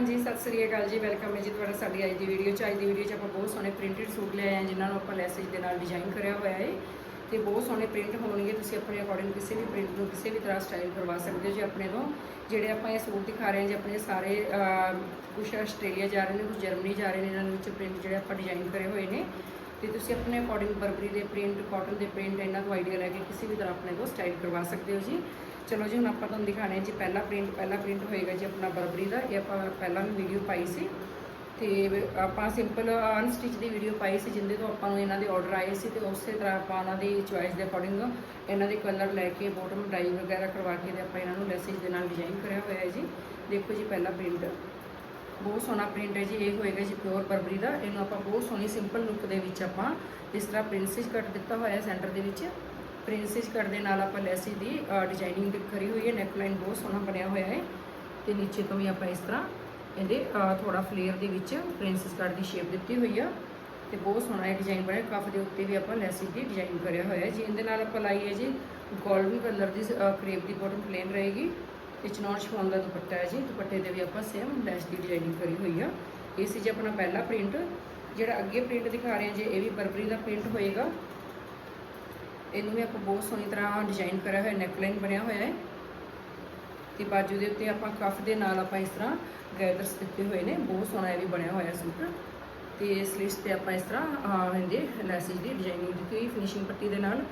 ਹਾਂਜੀ, ਸਤਿ ਸ੍ਰੀ ਅਕਾਲ ਜੀ, ਵੈਲਕਮ ਹੈ ਜੀ ਤੁਹਾਡਾ ਸਾਡੀ ਅੱਜ ਦੀ ਵੀਡੀਓ ਚ। ਅੱਜ ਦੀ ਵੀਡੀਓ ਚ ਆਪਾਂ ਬਹੁਤ ਸੋਹਣੇ ਪ੍ਰਿੰਟਡ ਸੂਟ ਲਏ ਆਏ ਜਿਨ੍ਹਾਂ ਨੂੰ ਆਪਾਂ ਲੈਸੇਜ ਦੇ ਨਾਲ ਡਿਜ਼ਾਈਨ ਕਰਿਆ ਹੋਇਆ ਹੈ ਤੇ ਬਹੁਤ ਸੋਹਣੇ ਪ੍ਰਿੰਟ ਹੋਣਗੇ, ਤੁਸੀਂ ਆਪਣੇ ਅਕੋਰਡਿੰਗ ਕਿਸੇ ਵੀ ਪ੍ਰਿੰਟ ਨੂੰ ਕਿਸੇ ਵੀ ਤਰ੍ਹਾਂ ਸਟਾਈਲ ਕਰਵਾ ਸਕਦੇ ਹੋ ਜੀ ਆਪਣੇ ਤੋਂ। ਜਿਹੜੇ ਆਪਾਂ ਇਹ ਸੂਟ ਦਿਖਾ ਰਹੇ ਹਾਂ ਜੀ, ਆਪਣੇ ਸਾਰੇ ਕੁਝ ਆਸਟ੍ਰੇਲੀਆ ਜਾ ਰਹੇ ਨੇ ਕੁਝ ਜਰਮਨੀ ਜਾ ਰਹੇ ਨੇ, ਇਹਨਾਂ ਦੇ ਵਿੱਚ ਪ੍ਰਿੰਟ ਜਿਹੜੇ ਆਪਾਂ ਡਿਜ਼ਾਈਨ ਕਰੇ ਹੋਏ ਨੇ। ਤੇ ਤੁਸੀਂ ਆਪਣੇ ਅਕੋਰਡਿੰਗ ਬਰਬਰੀ ਦੇ ਪ੍ਰਿੰਟ ਕਾਟਨ ਦੇ ਪ੍ਰਿੰਟ ਇਹਨਾਂ ਤੋਂ ਆਈਡੀਆ ਲੈ ਕੇ ਕਿਸੇ ਵੀ ਤਰ੍ਹਾਂ ਆਪਣੇ ਕੋਲ ਸਟਾਈਲ ਕਰਵਾ ਸਕਦੇ ਹੋ ਜੀ। ਚਲੋ ਜੀ, ਹੁਣ ਆਪਾਂ ਤੁਹਾਨੂੰ ਦਿਖਾਣੇ ਜੀ, ਪਹਿਲਾ ਪ੍ਰਿੰਟ ਪਹਿਲਾ ਪ੍ਰਿੰਟ ਹੋਏਗਾ ਜੀ ਆਪਣਾ ਬਰਬਰੀ ਦਾ। ਇਹ ਆਪਾਂ ਪਹਿਲਾਂ ਵੀ ਵੀਡੀਓ ਪਾਈ ਸੀ। ਤੇ ਆਪਾਂ ਸਿੰਪਲ ਅਨਸਟਿਚ ਦੀ ਵੀਡੀਓ ਪਾਈ ਸੀ, ਜਿੰਦੇ ਤੋਂ ਆਪਾਂ ਨੂੰ ਇਹਨਾਂ ਦੇ ਆਰਡਰ ਆਏ ਸੀ ਤੇ ਉਸੇ ਤਰ੍ਹਾਂ ਆਪਾਂ ਉਹਨਾਂ ਦੀ ਚੁਆਇਸ ਦੇ ਅਕੋਰਡਿੰਗ ਇਹਨਾਂ ਦੇ ਕਲਰ ਲੈ ਕੇ ਬੋਟਮ ਡਾਈ ਵਗੈਰਾ ਕਰਵਾ ਕੇ ਤੇ ਆਪਾਂ ਇਹਨਾਂ ਨੂੰ ਮੈਸੇਜ ਦੇ ਨਾਲ ਡਿਜ਼ਾਈਨ ਕਰਿਆ ਹੋਇਆ ਹੈ ਜੀ। ਦੇਖੋ ਜੀ, ਪਹਿਲਾ ਪ੍ਰਿੰਟ ਬਹੁਤ ਸੋਹਣਾ ਪ੍ਰਿੰਟ ਹੈ ਜੀ, ਇਹ ਹੋਏਗਾ ਜੀ ਪਿਓਰ ਬਰਬਰੀ ਦਾ। ਇਹਨੂੰ ਆਪਾਂ ਬਹੁਤ ਸੋਹਣੀ ਸਿੰਪਲ ਲੁੱਕ ਦੇ ਵਿੱਚ ਆਪਾਂ ਇਸ ਤਰ੍ਹਾਂ ਪ੍ਰਿੰਸੇਸ ਕੱਟ ਦਿੱਤਾ ਹੋਇਆ ਸੈਂਟਰ ਦੇ ਵਿੱਚ ਪ੍ਰਿੰਸੇਸ ਕੱਟ ਦੇ ਨਾਲ ਆਪਾਂ ਲੈਸੀ ਦੀ ਡਿਜ਼ਾਈਨਿੰਗ ਕਰੀ ਹੋਈ ਹੈ। ਨੈਕ ਲਾਈਨ ਬਹੁਤ ਸੋਹਣਾ ਬਣਿਆ ਹੋਇਆ ਹੈ ਤੇ ਨੀਚੇ ਤੋਂ ਵੀ ਆਪਾਂ ਇਸ ਤਰ੍ਹਾਂ ਇਹਦੇ ਥੋੜਾ ਫਲੇਅਰ ਦੇ ਵਿੱਚ ਪ੍ਰਿੰਸੇਸ ਕੱਟ ਦੀ ਸ਼ੇਪ ਦਿੱਤੀ ਹੋਈ ਆ ਤੇ ਬਹੁਤ ਸੋਹਣਾ ਇਹ ਡਿਜ਼ਾਈਨ ਬਣਿਆ। ਕਫ ਦੇ ਉੱਤੇ ਵੀ ਆਪਾਂ ਲੈਸੀ ਦੀ ਡਿਜ਼ਾਈਨ ਕਰਿਆ ਹੋਇਆ ਜੀ। ਇਹਦੇ ਨਾਲ ਆਪਾਂ ਲਾਈ ਹੈ ਜੀ 골ਡਨ ਕਲਰ ਦੀ ਕਰੇਪ ਦੀ ਬਾਟਮ ਪਲੇਨ ਰਹੇਗੀ। ਤੇ ਚਨੌਰ ਸ਼ਫੋਨ ਦਾ ਦੁਪੱਟਾ ਹੈ ਜੀ। ਦੁਪੱਟੇ ਤੇ ਵੀ ਆਪਾਂ ਸੇਮ ਲੈਸ ਦੀ ਡਿਜ਼ਾਈਨਿੰਗ ਕਰੀ ਹੋਈ ਆ। ਇਹ ਸੀ ਜੀ ਆਪਣਾ ਪਹਿਲਾ ਪ੍ਰਿੰਟ ਜਿਹੜਾ ਅੱਗੇ ਪ੍ਰਿੰਟ ਦਿਖਾ ਰਹੇ ਹਾਂ ਜੀ, ਇਹ ਵੀ ਬਰਬਰੀ ਦਾ ਪ੍ਰਿੰਟ ਹੋਏਗਾ। ਇਹਨੂੰ ਵੀ ਆਪਾਂ ਬਹੁਤ ਸੋਹਣੀ ਤਰ੍ਹਾਂ ਡਿਜ਼ਾਈਨ ਕਰਿਆ ਹੋਇਆ ਨੈਕਲਾਈਨ ਬਣਿਆ ਹੋਇਆ ਹੈ। ਤੇ ਬਾਜੂ ਦੇ ਉੱਤੇ ਆਪਾਂ ਕਫ ਦੇ ਨਾਲ ਆਪਾਂ ਇਸ ਤਰ੍ਹਾਂ ਗੈਦਰਸ ਦਿੱਤੇ ਹੋਏ ਨੇ। ਬਹੁਤ ਸੋਹਣਾ ਇਹ ਵੀ ਬਣਿਆ ਹੋਇਆ ਸੂਟ। ਤੇ ਸਲਿਟਸ ਤੇ ਆਪਾਂ ਇਸ ਤਰ੍ਹਾਂ ਇਹਦੇ ਲੈਸਿਸ ਦੀ ਡਿਜ਼ਾਈਨਿੰਗ ਦਿੱਤੀ ਹੋਈ ਫਿਨਿਸ਼ਿੰਗ ਪੱਟੀ ਦੇ ਨਾਲ।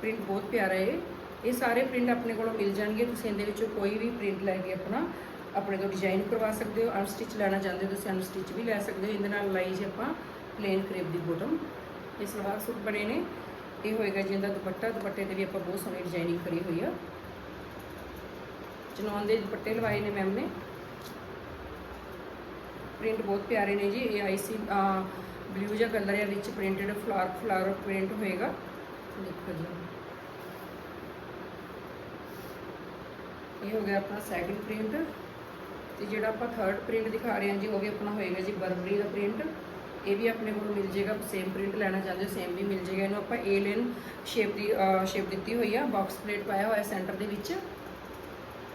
ਪ੍ਰਿੰਟ ਬਹੁਤ ਪਿਆਰਾ ਹੈ ਇਹ ਸਾਰੇ ਪ੍ਰਿੰਟ ਆਪਣੇ ਕੋਲੋਂ ਮਿਲ ਜਾਣਗੇ। ਤੁਸੀਂ ਇਹਦੇ ਵਿੱਚੋਂ ਕੋਈ ਵੀ ਪ੍ਰਿੰਟ ਲੈ ਕੇ ਆਪਣਾ, ਆਪਣੇ ਤੋਂ ਡਿਜ਼ਾਈਨ ਕਰਵਾ ਸਕਦੇ ਹੋ। ਅਨਸਟਿਚ ਲੈਣਾ ਚਾਹੁੰਦੇ ਹੋ, ਤੁਸੀਂ ਅਨਸਟਿਚ ਵੀ ਲੈ ਸਕਦੇ ਹੋ। ਇਹਦੇ ਨਾਲ ਲਾਈ ਜੇ ਆਪਾਂ ਪਲੇਨ ਕਰੇਪ ਦੀ ਬੋਟਮ ਇਹ ਸਲਵਾਰ ਸੂਟ ਬਣੇ ਨੇ। ਇਹ ਹੋਏਗਾ ਜੀ ਇਹਦਾ ਦੁਪੱਟਾ। ਦੁਪੱਟੇ ਤੇ ਵੀ ਆਪਾਂ ਬਹੁਤ ਸੋਹਣੀ ਡਿਜ਼ਾਈਨਿੰਗ ਕਰੀ ਹੋਈ ਆ। ਚਨੌਨ ਦੇ ਦੁਪੱਟੇ ਲਵਾਏ ਨੇ ਮੈਮ ਨੇ। ਪ੍ਰਿੰਟ ਬਹੁਤ ਪਿਆਰੇ ਨੇ ਜੀ। ਇਹ ਆਈਸੀ ਬਲੂ ਜਿਹਾ ਕਲਰ ਹੈ ਵਿੱਚ ਪ੍ਰਿੰਟਡ ਫਲਾਰ ਫਲਾਰ ਪ੍ਰਿੰਟ ਹੋਏਗਾ। ਦੇਖੋ ਜੀ। ਇਹ ਹੋ ਗਿਆ ਆਪਣਾ ਸੈਕਿੰਡ ਪ੍ਰਿੰਟ ਤੇ ਜਿਹੜਾ ਆਪਾਂ ਥਰਡ ਪ੍ਰਿੰਟ ਦਿਖਾ ਰਹੇ ਹਾਂ ਜੀ, ਉਹ ਵੀ ਆਪਣਾ ਹੋਏਗਾ ਜੀ ਬਰਬਰੀ ਦਾ ਪ੍ਰਿੰਟ ਇਹ ਵੀ ਆਪਣੇ ਕੋਲ ਮਿਲ ਜਾਏਗਾ ਸੇਮ ਪ੍ਰਿੰਟ ਲੈਣਾ ਚਾਹੁੰਦੇ ਹੋ ਸੇਮ ਵੀ ਮਿਲ ਜਾਏਗਾ। ਇਹਨੂੰ ਆਪਾਂ ਏ ਲੇਨ ਸ਼ੇਪ ਦੀ ਸ਼ੇਪ ਦਿੱਤੀ ਹੋਈ ਆ ਬਾਕਸ ਪਲੇਟ ਪਾਇਆ ਹੋਇਆ ਸੈਂਟਰ ਦੇ ਵਿੱਚ।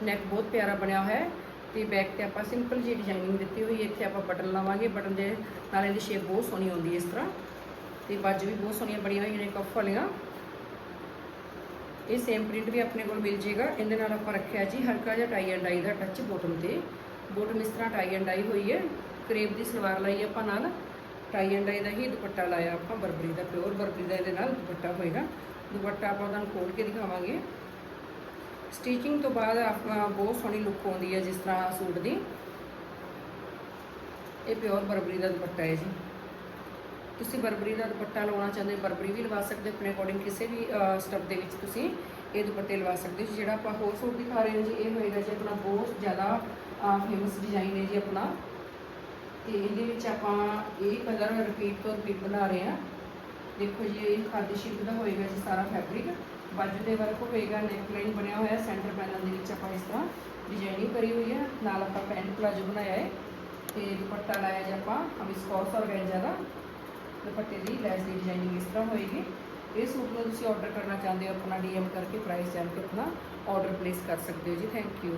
ਨੈਕ ਬਹੁਤ ਪਿਆਰਾ ਬਣਿਆ ਹੋਇਆ ਹੈ ਤੇ ਬੈਕ ਤੇ ਆਪਾਂ ਸਿੰਪਲ ਜੀ ਡਿਜ਼ਾਈਨਿੰਗ ਦਿੱਤੀ ਹੋਈ ਹੈ। ਇੱਥੇ ਆਪਾਂ ਬਟਨ ਲਾਵਾਂਗੇ ਬਟਨ ਦੇ ਨਾਲ ਇਹਦੀ ਸ਼ੇਪ ਬਹੁਤ ਸੋਹਣੀ ਹੁੰਦੀ ਹੈ ਇਸ ਤਰ੍ਹਾਂ। ਤੇ ਬਾਜੂ ਵੀ ਬਹੁਤ ਸੋਹਣੀਆਂ ਬਣੀਆਂ ਹੋਈਆਂ ਨੇ ਕਫ ਵਾਲੀਆਂ। ਇਹ ਸੇਮ ਪ੍ਰਿੰਟ ਵੀ ਆਪਣੇ ਕੋਲ ਮਿਲ ਜਾਏਗਾ ਇਹਦੇ ਨਾਲ ਆਪਾਂ ਰੱਖਿਆ ਜੀ ਹਲਕਾ ਜਿਹਾ ਟਾਈ ਐਂਡ ਡਾਈ ਦਾ ਟੱਚ ਬੋਟਮ ਤੇ। ਬੋਟਮ ਇਸ ਤਰ੍ਹਾਂ ਟਾਈ ਐਂਡ ਡਾਈ ਹੋਈ ਹੈ। ਕਰੇਪ ਦੀ ਸਲਵਾਰ ਲਾਈ ਆਪਾਂ ਨਾਲ। ਟਾਈ ਐਂਡ ਡਾਈ ਦਾ ਹੀ ਦੁਪੱਟਾ ਲਾਇਆ ਆਪਾਂ, ਬਰਬਰੀ ਦਾ ਪਿਓਰ ਬਰਬਰੀ ਦਾ ਇਹਦੇ ਨਾਲ ਦੁਪੱਟਾ ਹੋਏਗਾ। ਦੁਪੱਟਾ ਆਪਾਂ ਤੁਹਾਨੂੰ ਖੋਲ ਕੇ ਦਿਖਾਵਾਂਗੇ। ਸਟਿਚਿੰਗ ਤੋਂ ਬਾਅਦ ਆਪਾਂ ਬਹੁਤ ਸੋਹਣੀ ਲੁੱਕ ਆਉਂਦੀ ਹੈ ਜਿਸ ਤਰ੍ਹਾਂ ਸੂਟ ਦੀ। ਇਹ ਪਿਓਰ ਬਰਬਰੀ ਦਾ ਦੁਪੱਟਾ ਹੈ ਜੀ। ਤੁਸੀਂ ਬਰਬਰੀ ਦਾ ਦੁਪੱਟਾ ਲਵਾਉਣਾ ਚਾਹੁੰਦੇ ਹੋ, ਬਰਬਰੀ ਵੀ ਲਵਾ ਸਕਦੇ ਹੋ, ਆਪਣੇ ਅਕੋਰਡਿੰਗ ਕਿਸੇ ਵੀ ਸਟਫ ਦੇ ਵਿੱਚ ਤੁਸੀਂ ਇਹ ਦੁਪੱਟੇ ਲਵਾ ਸਕਦੇ ਹੋ ਜਿਹੜਾ ਆਪਾਂ ਹੋਰ ਸੂਟ ਦਿਖਾ ਰਹੇ ਹਾਂ ਜੀ, ਇਹ ਹੋਏਗਾ ਜੀ ਆਪਣਾ ਬਹੁਤ ਜ਼ਿਆਦਾ ਫੇਮਸ ਡਿਜ਼ਾਈਨ ਹੈ ਜੀ ਆਪਣਾ। ਤੇ ਇਹਦੇ ਵਿੱਚ ਆਪਾਂ ਇਹ ਕਲਰ ਰਿਪੀਟ ਤੋਂ ਰਿਪੀਟ ਬਣਾ ਰਹੇ ਹਾਂ। ਦੇਖੋ ਜੀ, ਇਹ ਖਾਦੀ ਸ਼ਿਪ ਦਾ ਹੋਏਗਾ ਜੀ ਸਾਰਾ ਫੈਬਰਿਕ ਬਾਜੂ ਦੇ ਵਰਕ ਹੋਏਗਾ ਨੈਕ ਲਾਈਨ ਬਣਿਆ ਹੋਇਆ ਸੈਂਟਰ ਪੈਨਲ ਦੇ ਵਿੱਚ ਆਪਾਂ ਇਸ ਤਰ੍ਹਾਂ ਡਿਜ਼ਾਈਨਿੰਗ ਕਰੀ ਹੋਈ ਹੈ। ਨਾਲ ਆਪਾਂ ਪੈਂਟ ਪਲਾਜੋ ਬਣਾਇਆ ਹੈ। ਤੇ ਦੁਪੱਟਾ ਲਾਇਆ ਜੀ ਆਪਾਂ ਵਿਸਕੋਸ ਔਰਗੈਂਜਾ ਦਾ। ਦੁਪੱਟੇ ਦੀ ਲੈਸ ਦੀ ਡਿਜ਼ਾਈਨਿੰਗ ਇਸ ਤਰ੍ਹਾਂ ਹੋਏਗੀ। ਇਹ ਸੂਟ ਨੂੰ ਤੁਸੀਂ ਆਰਡਰ ਕਰਨਾ ਚਾਹੁੰਦੇ ਹੋ, ਆਪਣਾ ਡੀਐਮ ਕਰਕੇ ਪ੍ਰਾਈਸ ਜਾਣ ਕੇ ਆਪਣਾ ਆਰਡਰ ਪਲੇਸ ਕਰ ਸਕਦੇ ਹੋ ਜੀ। Thank you